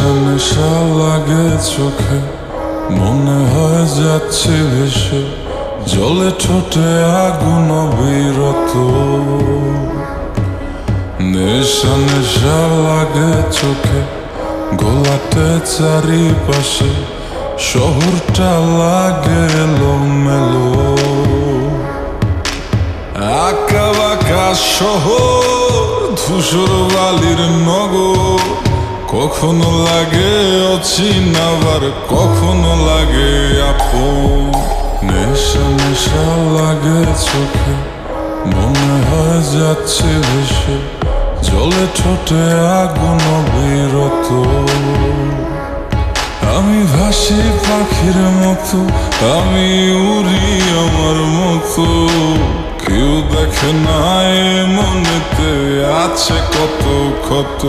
নেশা নেশা লাগে চোখে। মনে হয় যাচ্ছে ভেসে। জলে ঠোঁটে আগুন বিরত নেশা নেশা লাগে চোখে। গোলাটে চারিপাশে। শহরটা লাগে মেলো আঁকা বাঁকা শহর, ধূসর বালির নগর। কখনো লাগে অচিনাবার কখনো লাগে আপন নেশা নেশা লাগে চোখে, মনে হয় যাচ্ছে ভেসে, জলে ঠোঁটে আগুন বিরত। আমি ভাসি পাখির মতো, আমি উড়ি আমার মতো। কেউ দেখে না এ মনেতে আছে কত কত।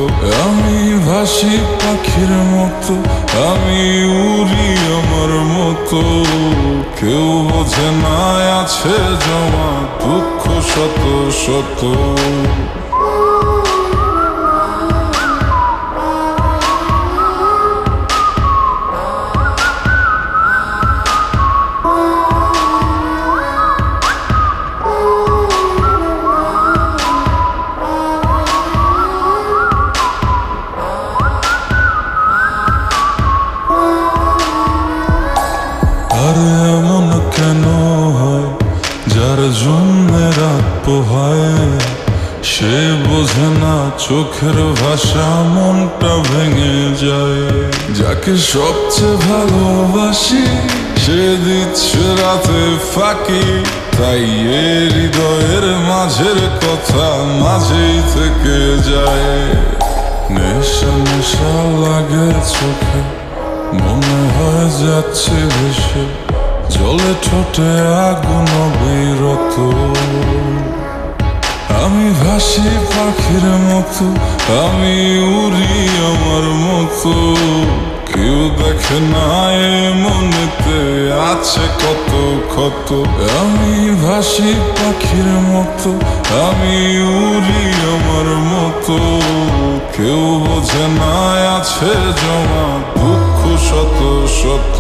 আমি ভাসি পাখির মতো, আমি উড়ি আমার মতো। কেউ বোঝে না আছে জমা দুঃখ শত শত। জন্য রাত পোহায় সে বোঝে না চোখের ভাষা, মনটা ভেঙে যায়। যাকে সবচেয়ে ভালোবাসি, সে দিচ্ছে রাতে ফাঁকি। তাই এ হৃদয়ের মাঝের কথা মাঝেই থেকে যায়। নেশা নেশা লাগে চোখে, মনে হয় যাচ্ছে ভেসে। জলে ছোটে আগুন বিরত আমি ভাসি পাখির মতো, আমি উড়ি আমার মতো। কেউ দেখে না মনেতে আছে কত কত আমি ভাসি পাখির মতো, আমি উড়ি আমার মতো। কেউ বোঝে না আছে জমা দুঃখ শত শত।